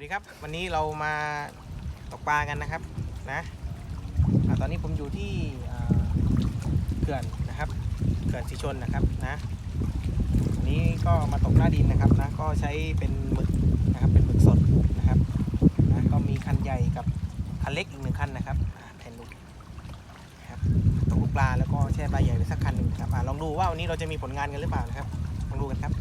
วัสดีครับ วันนี้เรามาตกปลากันนะครับนะตอนนี้ผมอยู่ที่เขื่อนนะครับเขื่อนสีชนนะครับนะวันนี้ก็มาตกหน้าดินนะครับนะก็ใช้เป็นหมึกนะครับเป็นหมึกสดนะครับนะก็มีคันใหญ่กับคันเล็กอีกหนึ่งคันนะครับอ่าแทนลูกนะครับตกลูกปลาแล้วก็แช่ปลาใหญ่ไปสักคันหนึ่งครับอ่าลองดูว่าวันนี้เราจะมีผลงานกันหรือเปล่านะครับลองดูกันครับ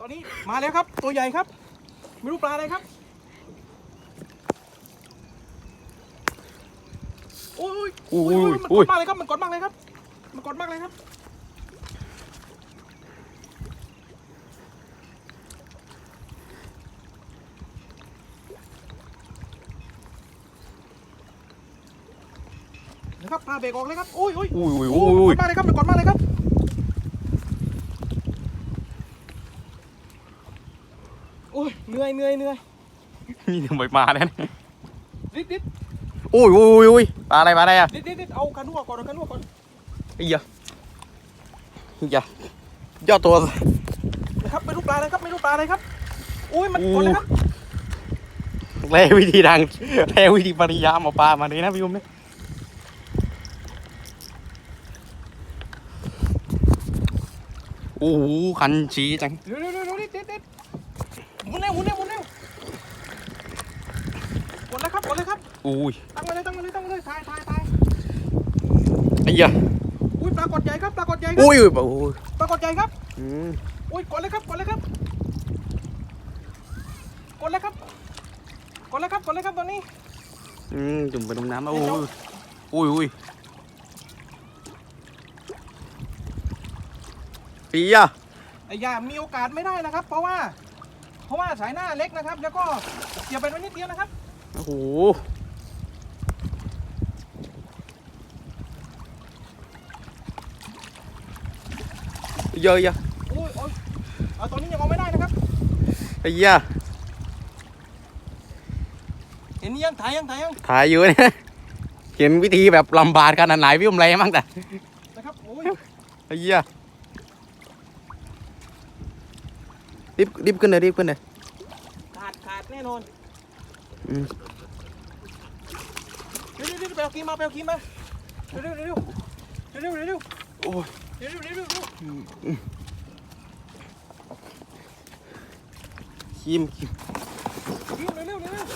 ตอนนี้มาแล้วครับ ตัวใหญ่ครับ ไม่รู้ปลาอะไรครับ โอ้ยอุ้ยโอ้อุ้ยยมันกอุ้ยดมากเลยครับ มันกดมากเลยครับ มันกดมากเลยครับ นะครับปลาเบรกออกเลยครับ โอ้ยโอ้ยอุ้ยอุ้ยโอ้อุ้ยยกดมากเลยครับ มันกดมากเลยครับ โอ้ย เหนื่อยเหนื่อยเหนื่อยนี่ทำไมมาแล้วเนี่ยดิดดิดอุ้ยอุ้ยอุ้ยอุ้ยปลาอะไรปลาอะไรอะดิดดิดดิดเอาคันหัวก่อนเอาคันหัวก่อนไอ้เหี้ยไอ้เหี้ยยอดตัวนะครับไม่รู้ปลาอะไรครับไม่รู้ปลาอะไรครับอุ้ยมันกดเลยครับแร่วิธีดังแร่วิธีปริยามเอาปลามาเลยนะพี่อุ้มเนี่ยโอ้โหคันชี้จังเร็วเร็วเร็วเร็วดิดดิดดิดห มุนเร็วหมุนเร็วหมุนเร็วกดเลยครับกดเลยครับ อุ้ยตั้งมาเลยตั้งมาเลยตั้งมาเลยถ่ายถ่ายถ่ายไอ้เหี้ยอุ้ยปลากดใหญ่ครับปลากดใหญ่ครัอุ้บยอุ้ยโอ้ยปลากดใหญ่ครับอืมอุ้ยกดเลยครับกดเลยครับกดเลยครับกดเลยครับกดเลยครับตอนนี้อืมจุ่มไปตรงน้ำโอ้ยอุ้ยอุ้ยปีอะไอ้ยามีโอกาสไม่ได้นะครับ เพราะว่าเพ ราะว่าสายหน้าเล็กนะครับ แล้วก็เกี่ยวไปนิดเดียวนะครับ โอ้โหเยอะเยอะโอ้ยโอ้ยเอาตอนนี้ยังเอาไม่ได้นะครับไอ้เหี้ยเห็นยังถ่ายยังถ่ายยังถ่ายอยู่เนี่ยเห็นวิธีแบบลำบากขนาดไหนพี่อุ้มไรมั่งแต่นะครับโอ้ยไอ้เหี้ย รีบรีบขึ้นเลยรีบขึ้นเลยขาดขาดแน่นอนอืมเร็วเร็วเร็วไปเอากีมาไปเอากีมาเร็วเร็วเร็วเร็วเร็วเร็วเร็วโอ้ยเร็วเร็วเร็วเร็วเร็วคิมคิมกีเร็วเร็วเร็วเร็ว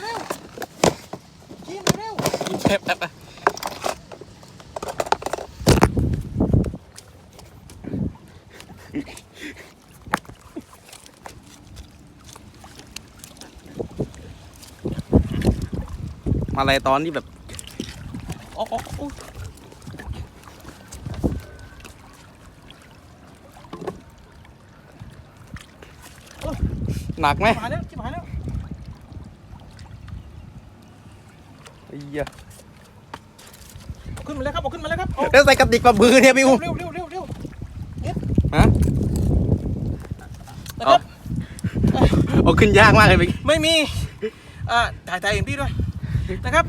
เร็วกีเร็ว แป๊บแป๊บแป๊บ มาอะไรตอนที่แบบโอ้โอ้หนักไหมหายแล้วชิบหายแล้วไอ้เหี้ยาขึ้นมาเลยครับเอาขึ้นมาเลยครับเอาแล้วใส่กระติกกับมือเนี่ยพี่อุ้มเร็วเร็วเร็วเร็วฮะ นะครับ เอาขึ้นยากมากเลยพี่ไม่มีอ่าถ่ายถ่ายเองพี่ด้วยนะครับ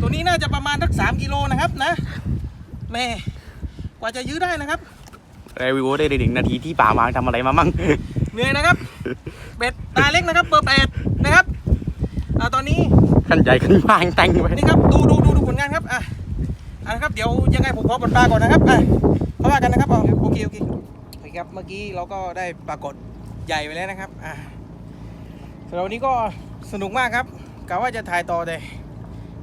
ตัวนี้น่าจะประมาณสักสามกิโลนะครับนะแม่กว่าจะยื้อได้นะครับไอ้วิวได้ถึงนาทีที่ป่ามาทำอะไรมามั่งเหนื่อยนะครับ เบ็ดตาเล็กนะครับเบอร์แปดนะครับอ่าตอนนี้ขันใหญ่ขันบางแต่งไปนี่ครับดูดูดูดูผลงานครับอะอะนะครับเดี๋ยวยังไงผมขอกดปลาก่อนนะครับอะเขาว่ากันนะครับเอาโอเคโอเคโอเคครับเมื่อกี้เราก็ได้ปรากฏใหญ่ไปแล้วนะครับอะ สำหรับวันนี้ก็สนุกมากครับกะว่าจะถ่ายต่อแต่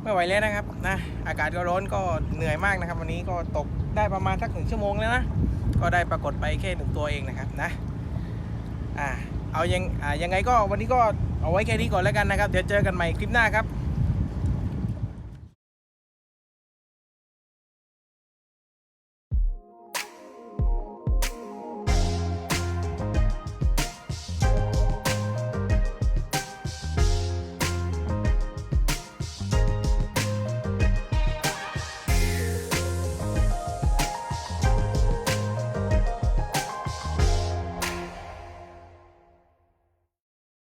ไม่ไหวแล้วนะครับนะอากาศก็ร้อนก็เหนื่อยมากนะครับ วันนี้ก็ตกได้ประมาณสักหนึ่งชั่วโมงแล้วนะก็ได้ปรากฏไปแค่หนึ่งตัวเองนะครับนะอ่าเอายังอ่ายังไงก็วันนี้ก็เอาไว้แค่นี้ก่อนแล้วกันนะครับ เดี๋ยวเจอกันใหม่คลิปหน้าครับ